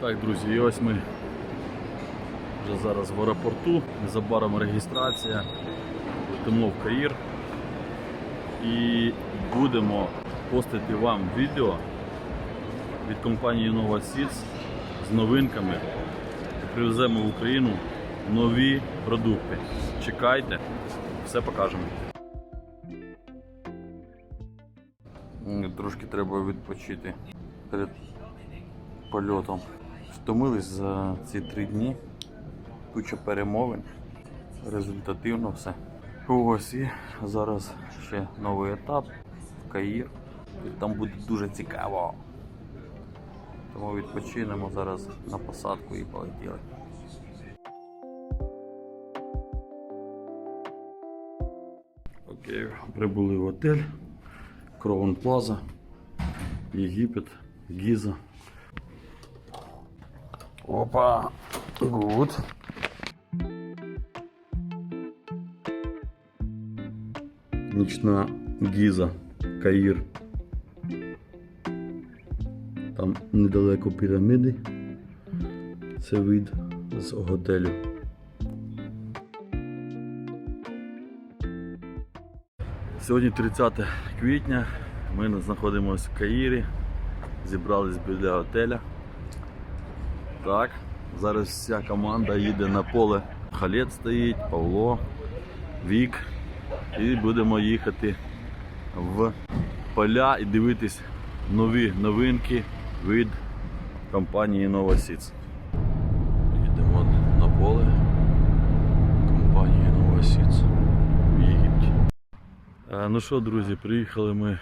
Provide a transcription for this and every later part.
Так, друзі, і ось ми вже зараз в аеропорту, незабаром реєстрація, летимо в Каїр і будемо постити вам відео від компанії Nova Seeds з новинками. Привеземо в Україну нові продукти. Чекайте, все покажемо. Трошки треба відпочити перед польотом. Втомились за ці три дні. Куча перемовин. Результативно все. Ось і зараз ще новий етап в Каїр. Там буде дуже цікаво. Тому відпочинемо зараз на посадку і полетіли. Окей, прибули в отель Кровен Плаза, Єгипет, Гіза. Опа! Гуд. Нічна Гіза, Каїр. Там недалеко піраміди. Це вид з готелю. Сьогодні 30 квітня. Ми знаходимося в Каїрі. Зібрались біля готеля. Так, зараз вся команда їде на поле. Халет стоїть, Павло, Вік. І будемо їхати в поля і дивитись нові новинки від компанії Seeds. Їдемо на поле компанії Seeds в Єгипті. Е, Ну що, друзі, приїхали ми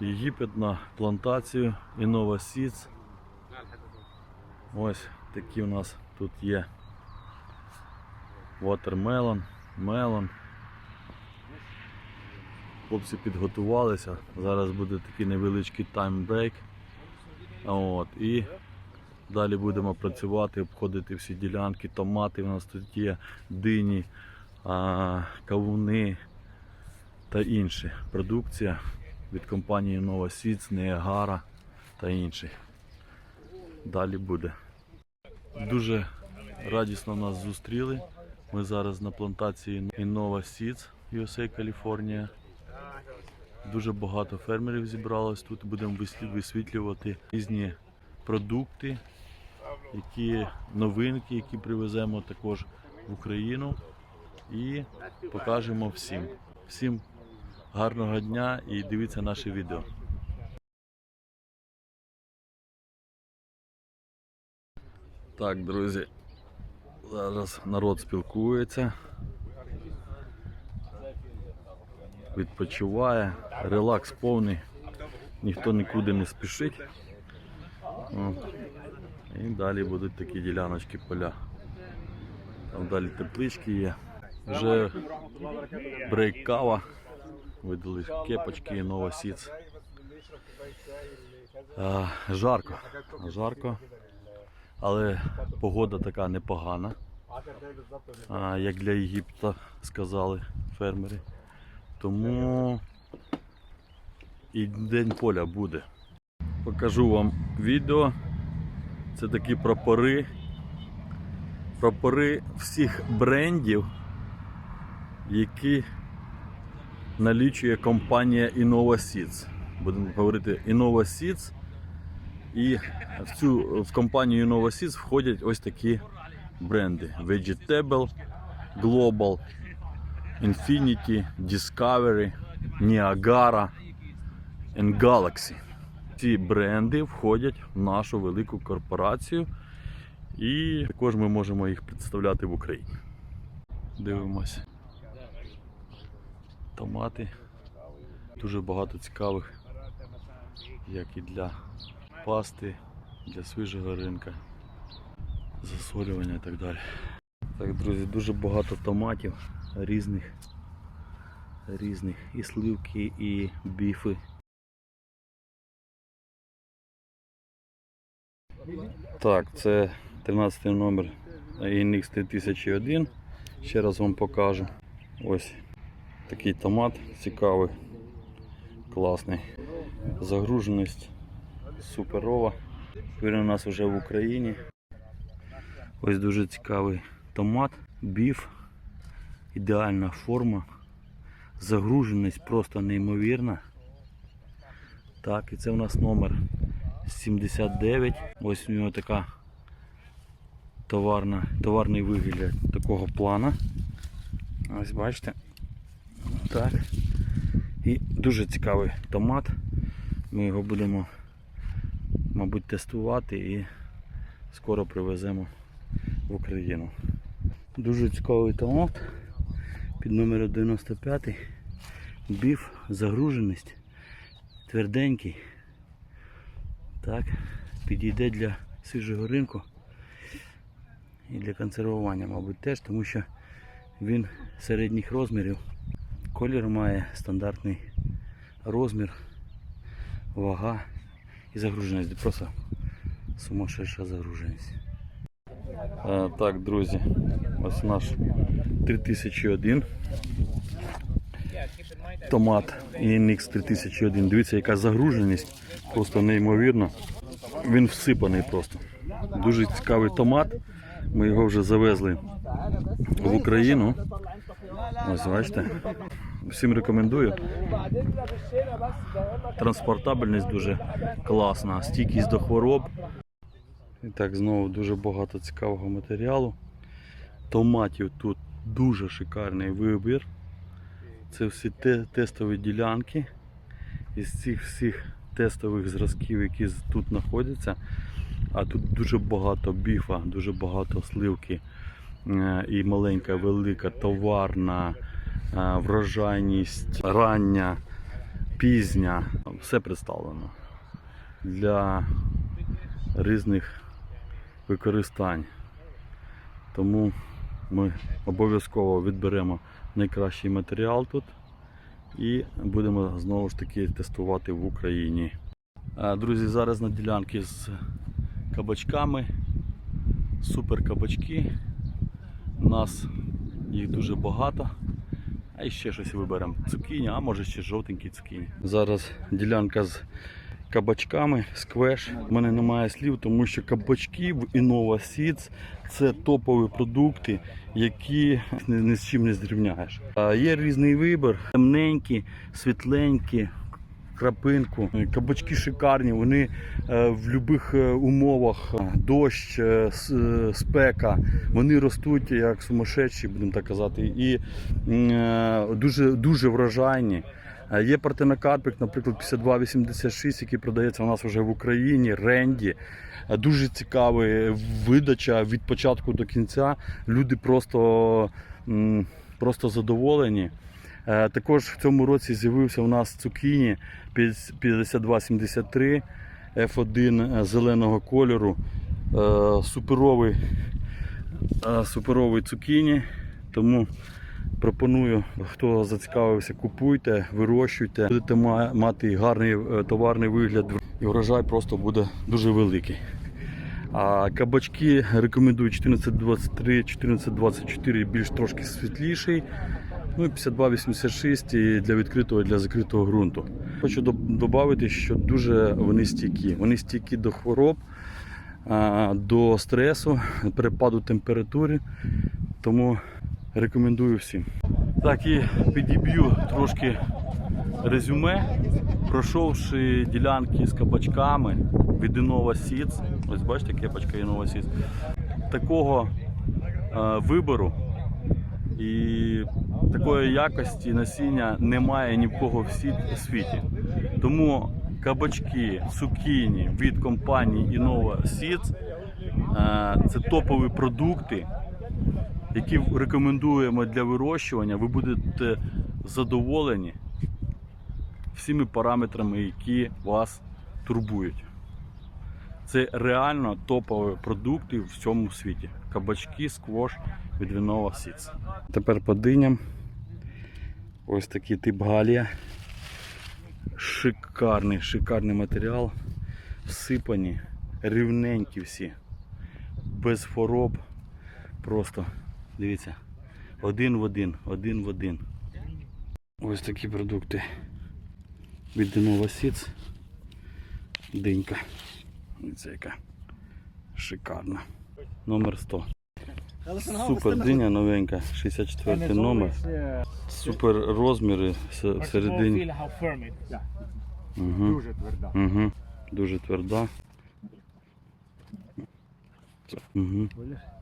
в Єгипет на плантацію Innova Seeds. Ось такі у нас тут є watermelon, мелон. Хлопці підготувалися. Зараз буде такий невеличкий таймбрейк. От, і далі будемо працювати, обходити всі ділянки, томати. У нас тут є дині, кавуни та інше. Продукція від компанії Nova Seeds, Неагара та інші. Далі буде. Дуже радісно нас зустріли. Ми зараз на плантації Innova Seeds USA Каліфорнія. Дуже багато фермерів зібралось тут. Будемо висвітлювати різні продукти, які новинки, які привеземо також в Україну. І покажемо всім. Всім гарного дня і дивіться наше відео. Так, друзі, зараз народ спілкується, відпочиває, релакс повний, ніхто нікуди не спішить. І далі будуть такі діляночки поля. Там далі теплички є. Вже брейк кава. Видали кепочки, нова сіц. Жарко. Жарко. Але погода така непогана. Як для Єгипта сказали фермери. Тому і день поля буде. Покажу вам відео. Це такі прапори. Прапори всіх брендів, які налічує компанія Innova Seeds. Будемо говорити Innova Seeds. І в цю в компанію Innova входять ось такі бренди: Vegetable, Global, Infinity, Discovery, Niagara and Galaxy. Ці бренди входять в нашу велику корпорацію, і також ми можемо їх представляти в Україні. Дивимося. Томати. Дуже багато цікавих, як і для пасти, для свіжого ринка, засолювання і так далі. Так, друзі, дуже багато томатів різних, різних і сливки, і біфи. Так, це 13 номер INX 3001. Ще раз вам покажу. Ось такий томат цікавий, класний. Загруженість суперова. Він у нас вже в Україні. Ось дуже цікавий томат, біф, ідеальна форма, загруженість просто неймовірна. Так, і це у нас номер 79. Ось у нього така товарна, товарний вигляд такого плана. Ось бачите. Так. І дуже цікавий томат. Ми його будемо, мабуть, тестувати і скоро привеземо в Україну. Дуже цікавий томат під номером 95. Біф, загруженість, тверденький. Так, підійде для свіжого ринку і для консервування, мабуть, теж, тому що він середніх розмірів. Колір має стандартний розмір, вага і загруженість. Просто сумасшедша загруженість. А, так, друзі, ось наш 3001 томат ENX 3001. Дивіться, яка загруженість, просто неймовірно. Він всипаний просто. Дуже цікавий томат. Ми його вже завезли в Україну. Ось бачите. Всім рекомендую. Транспортабельність дуже класна, стійкість до хвороб. І так, знову дуже багато цікавого матеріалу. Томатів тут дуже шикарний вибір. Це всі те- тестові ділянки. Із цих всіх тестових зразків, які тут знаходяться. А тут дуже багато біфа, дуже багато сливки. Е, І маленька, велика, товарна, врожайність, рання, пізня. Все представлено для різних використань. Тому ми обов'язково відберемо найкращий матеріал тут і будемо знову ж таки тестувати в Україні. Друзі, зараз на ділянці з кабачками. Супер кабачки. У нас їх дуже багато. А і ще щось виберемо. Цукіні, а може ще жовтенькі цукіні. Зараз ділянка з кабачками, сквеш. У мене немає слів, тому що кабачки в Innova Seeds це топові продукти, які ні, з чим не зрівняєш. Є різний вибір, темненькі, світленькі. Крапинку. Кабачки шикарні, вони е, в будь-яких умовах, е, дощ, е, с- е, спека, вони ростуть як сумасшедші, будемо так казати, і е, дуже, дуже врожайні. Е, Є партенокарпик, наприклад, 5286, який продається у нас вже в Україні, Ренді. Е, Дуже цікава видача від початку до кінця. Люди просто, просто задоволені. Е, Також в цьому році з'явився у нас цукіні 5273 F1 зеленого кольору. Е, Суперовий, е, суперовий цукіні. Тому пропоную, хто зацікавився, купуйте, вирощуйте. Будете мати гарний е, товарний вигляд і врожай просто буде дуже великий. А кабачки рекомендую 1423, 1424 більш трошки світліший. Ну і 5286 і для відкритого і для закритого ґрунту. Хочу додати, що дуже вони стійкі. Вони стійкі до хвороб, до стресу, перепаду температури. Тому рекомендую всім. Так і підіб'ю трошки резюме, пройшовши ділянки з кабачками від Innova Seeds. Ось бачите, кепочка Innova Seeds. Такого вибору і такої якості насіння немає ні в кого в світі. Тому кабачки, цукіні від компанії Innova Seeds е, це топові продукти, які рекомендуємо для вирощування. Ви будете задоволені всіми параметрами, які вас турбують. Це реально топові продукти в цьому світі. Кабачки, сквош від Innova Seeds. Тепер по диням. Ось такий тип галія. Шикарний, шикарний матеріал. Всипані, рівненькі всі, без хвороб. Просто дивіться, один в один, один в один. Ось такі продукти від Innova Seeds. Динька. Дивіться, яка шикарна. Номер 100. Супер диня новенька, 64 номер. Супер розміри всередині. Угу. Дуже тверда. Угу. Дуже тверда. Угу.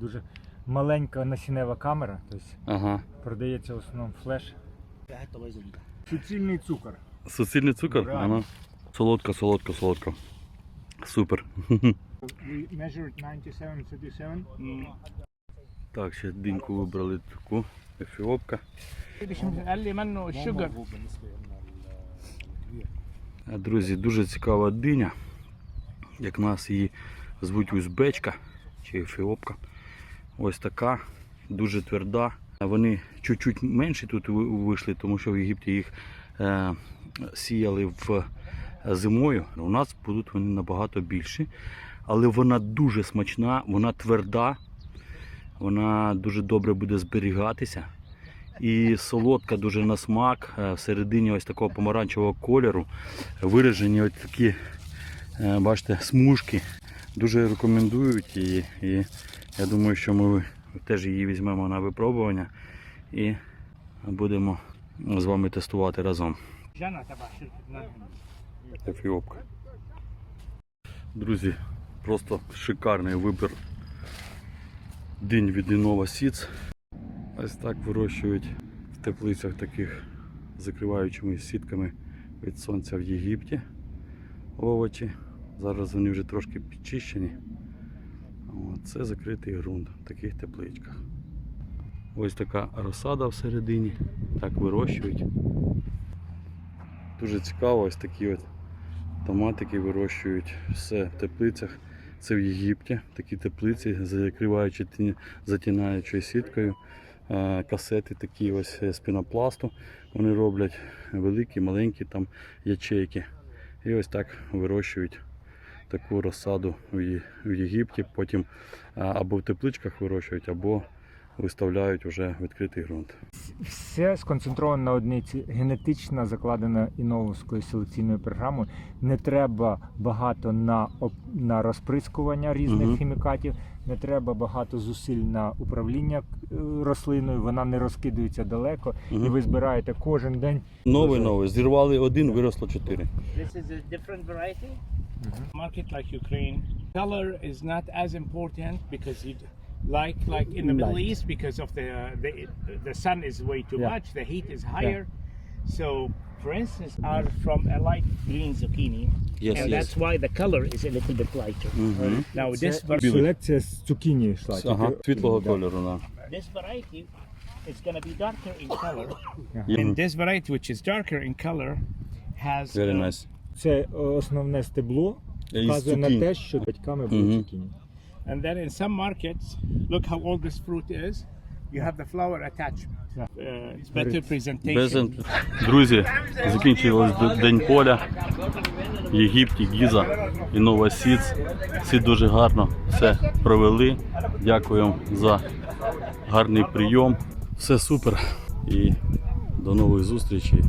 Дуже маленька насінева камера, тобто Ага. продається в основному флеш. Суцільний цукор. Суцільний цукор? Реально. Ага. Солодка, солодка, солодка. Супер. We measured 97, 37. Так, ще диньку вибрали таку, ефіопка. Друзі, дуже цікава диня. Як нас її звуть узбечка чи ефіопка. Ось така, дуже тверда. Вони чуть-чуть менші тут вийшли, тому що в Єгипті їх е, сіяли в е, зимою. У нас будуть вони набагато більші. Але вона дуже смачна, вона тверда вона дуже добре буде зберігатися. І солодка дуже на смак, е, всередині ось такого помаранчевого кольору. Виражені ось такі, е, бачите, смужки. Дуже рекомендують її. І я думаю, що ми теж її візьмемо на випробування і будемо з вами тестувати разом. Фіопка. Друзі, просто шикарний вибір динь від Innova Seeds. Ось так вирощують в теплицях таких закриваючими сітками від сонця в Єгипті овочі. Зараз вони вже трошки підчищені. Це закритий ґрунт в таких тепличках. Ось така розсада всередині. Так вирощують. Дуже цікаво, ось такі от томатики вирощують все в теплицях. Це в Єгипті. Такі теплиці, закриваючи затінаючою сіткою. Е, Касети такі ось з пінопласту. Вони роблять великі, маленькі там ячейки. І ось так вирощують таку розсаду в Єгипті. Потім або в тепличках вирощують, або виставляють вже відкритий ґрунт. Все сконцентровано на одниці. Генетична закладена іновською селекційною програмою. Не треба багато на, оп- на розприскування різних Мгм. хімікатів, не треба багато зусиль на управління е, рослиною, вона не розкидується далеко. І ви збираєте кожен день. Новий новий. Зірвали один, виросло чотири. This is a different variety. Market like Ukraine. Color is not as important because you like like in the Middle Light. East because of the the the sun is way too Yeah. much, the heat is higher. So, for instance, are from a light green zucchini, Yes, and yes. that's why the color is a little bit lighter. Мгм. Now this Це var- селекція з цукіні йшла. Ага, тільки- світлого Да. кольору, да. this variety is going to be darker in color, Мгм. and this variety, which is darker in color, has Very uh, nice. Це е, основне стебло, Із вказує на цукіні. те, що батьками були Мгм. цукіні. And then in some markets, look how old this fruit is. You have the flower attachment. Uh, it's better presentation. Друзі, закінчилось День поля. Єгипті, Гіза і Нова Сіц. Всі дуже гарно все провели. Дякуємо за гарний прийом. Все супер. І до нових зустрічей.